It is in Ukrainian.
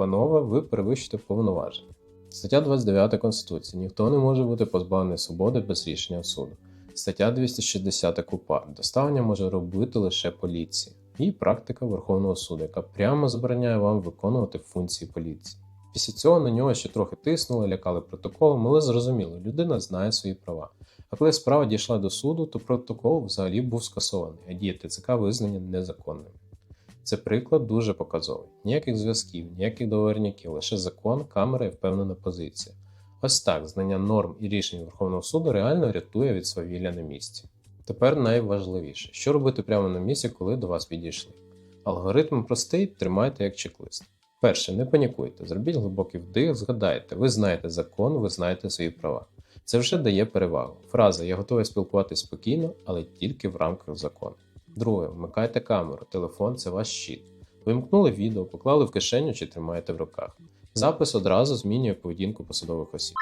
панове, ви перевищите повноваження. Стаття 29 Конституції. Ніхто не може бути позбавлений свободи без рішення суду. Стаття 260 КУПА. Доставлення може робити лише поліція. І практика Верховного суду, яка прямо забороняє вам виконувати функції поліції. Після цього на нього ще трохи тиснули, лякали протоколом, але зрозуміло, людина знає свої права. А коли справа дійшла до суду, то протокол взагалі був скасований, а дії ТЦК визнані незаконними. Це приклад дуже показовий. Ніяких зв'язків, ніяких договорняків, лише закон, камера і впевнена позиція. Ось так знання норм і рішень Верховного суду реально рятує від свавілля на місці. Тепер найважливіше, що робити прямо на місці, коли до вас підійшли. Алгоритм простий, тримайте як чек-лист. Перше, не панікуйте, зробіть глибокий вдих, згадайте, ви знаєте закон, ви знаєте свої права. Це вже дає перевагу. Фраза Я готовий спілкуватися спокійно, але тільки в рамках закону. Друге, вмикайте камеру, телефон це ваш щит. Вимкнули відео, поклали в кишеню чи тримаєте в руках. Запис одразу змінює поведінку посадових осіб.